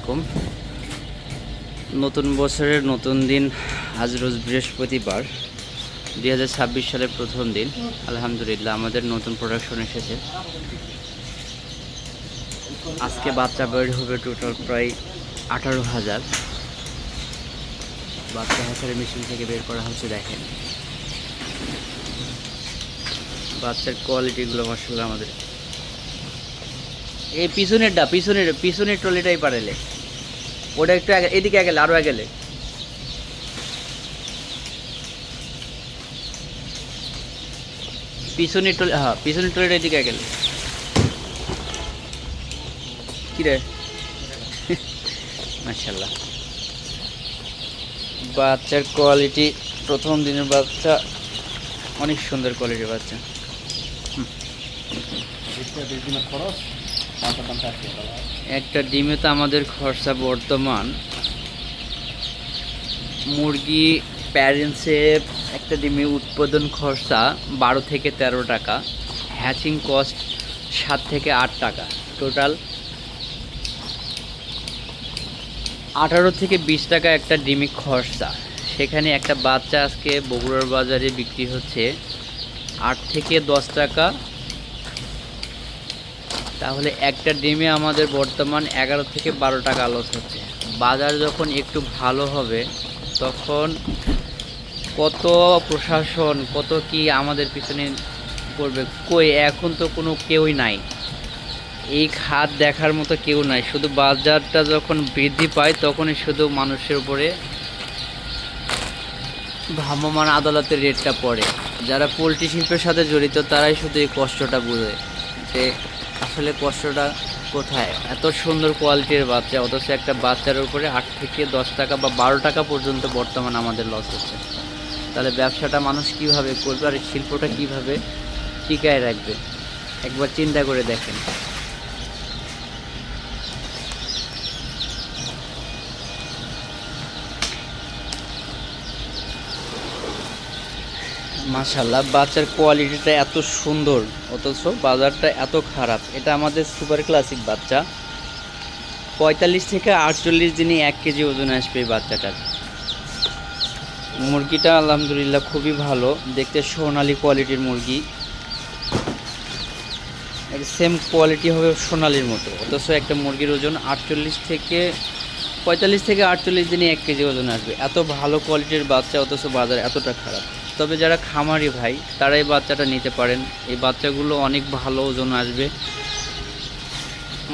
আলাইকুম। নতুন বছরের নতুন দিন, আজ রোজ বৃহস্পতিবার, দুই হাজার ছাব্বিশ সালের প্রথম দিন। আলহামদুলিল্লাহ, আমাদের নতুন প্রোডাকশন এসেছে। আজকে বাচ্চা বের হবে টোটাল প্রায় আঠারো হাজার। বাচ্চা হ্যাচারি মেশিন থেকে বের করা হচ্ছে, দেখেন। বাচ্চার কোয়ালিটিগুলো মার্শাল্লাহ আমাদের এই পিছনেরটা, পিছনের পিছনের ট্রলিটাই পারেলে ওটা একটু এদিকে গেলে আরও গেলে পিছনের ট্রলি হ্যাঁ পিছনের ট্রলিটা এদিকে গেলে কি রে? মাশাল্লাহ বাচ্চার কোয়ালিটি, প্রথম দিনের বাচ্চা, অনেক সুন্দর কোয়ালিটির বাচ্চা। খরচ? একটা ডিমে তো আমাদের খরচা বর্তমান। মুরগি প্যারেন্টসে একটা ডিমে উৎপাদন খরচা বারো থেকে তেরো টাকা হ্যাচিং কস্ট সাত থেকে আট টাকা। টোটাল আঠারো থেকে বিশ টাকা একটা ডিমে খরচা। সেখানে একটা বাচ্চা আজকে বগুড়ার বাজারে বিক্রি হচ্ছে আট থেকে দশ টাকা তাহলে একটা ডিমে আমাদের বর্তমান এগারো থেকে বারো টাকা লস হচ্ছে। বাজার যখন একটু ভালো হবে, তখন কত প্রশাসন, কত কি আমাদের পিছনে করবে কই, এখন তো কোনো কেউই নাই। এই খাত দেখার মতো কেউ নাই। শুধু বাজারটা যখন বৃদ্ধি পায়, তখনই শুধু মানুষের উপরে ভ্রাম্যমান আদালতের রেটটা পড়ে। যারা পোলট্রি শিল্পের সাথে জড়িত, তারাই শুধু এই কষ্টটা বুঝে যে আসলে কষ্টটা কোথায়? এত সুন্দর কোয়ালিটির বাচ্চা, অথচ একটা বাচ্চার উপরে আট থেকে দশ টাকা বা বারো টাকা পর্যন্ত বর্তমান আমাদের লস হচ্ছে। তাহলে ব্যবসাটা মানুষ কীভাবে করবে আর শিল্পটা কীভাবে টিকায় রাখবে? একবার চিন্তা করে দেখেন। মাশাল্লাহ বাচ্চার কোয়ালিটিটা এত সুন্দর, অথচ বাজারটা এত খারাপ। এটা আমাদের সুপার ক্লাসিক বাচ্চা। পঁয়তাল্লিশ থেকে আটচল্লিশ দিনে এক কেজি ওজন আসবে এই বাচ্চাটার। মুরগিটা আলহামদুলিল্লাহ খুবই ভালো। দেখতে সোনালি কোয়ালিটির মুরগি। সেম কোয়ালিটি হবে সোনালির মতো, অথচ একটা মুরগির ওজন আটচল্লিশ থেকে পঁয়তাল্লিশ থেকে আটচল্লিশ দিনে এক কেজি ওজন আসবে। এত ভালো কোয়ালিটির বাচ্চা, অথচ বাজার এতটা খারাপ। তবে যারা খামারি ভাই তারা এই বাচ্চাটা নিতে পারেন। এই বাচ্চাগুলো অনেক ভালো ওজন আসবে।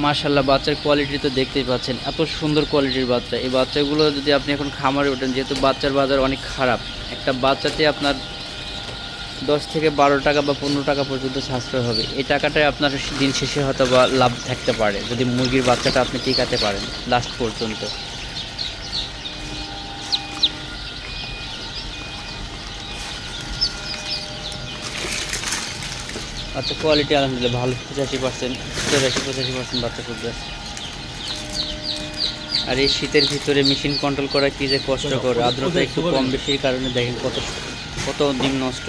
মাশাল্লাহ বাচ্চার কোয়ালিটি তো দেখতেই পাচ্ছেন। এত সুন্দর কোয়ালিটির বাচ্চা। এই বাচ্চাগুলো যদি আপনি এখন খামারে ওঠেন, যেহেতু বাচ্চার বাজার অনেক খারাপ, একটা বাচ্চাতে আপনার দশ থেকে বারো টাকা বা পনেরো টাকা পর্যন্ত সাশ্রয় হবে। এই টাকাটাই আপনার দিন শেষে হয়তো বা লাভ থাকতে পারে, যদি মুরগির বাচ্চাটা আপনি টিকাতে পারেন লাস্ট পর্যন্ত। আচ্ছা কোয়ালিটি আলহামদুলিল্লাহ ভালো পঁচাশি পার্সেন্ট চৌরাশি পঁচাশি পার্সেন্ট বাচ্চা ফুটবে আর এই শীতের ভিতরে মেশিন কন্ট্রোল করা কি যে কষ্টকর আর্দ্রতা একটু কম বেশির কারণে দেখেন কত কত দিন নষ্ট।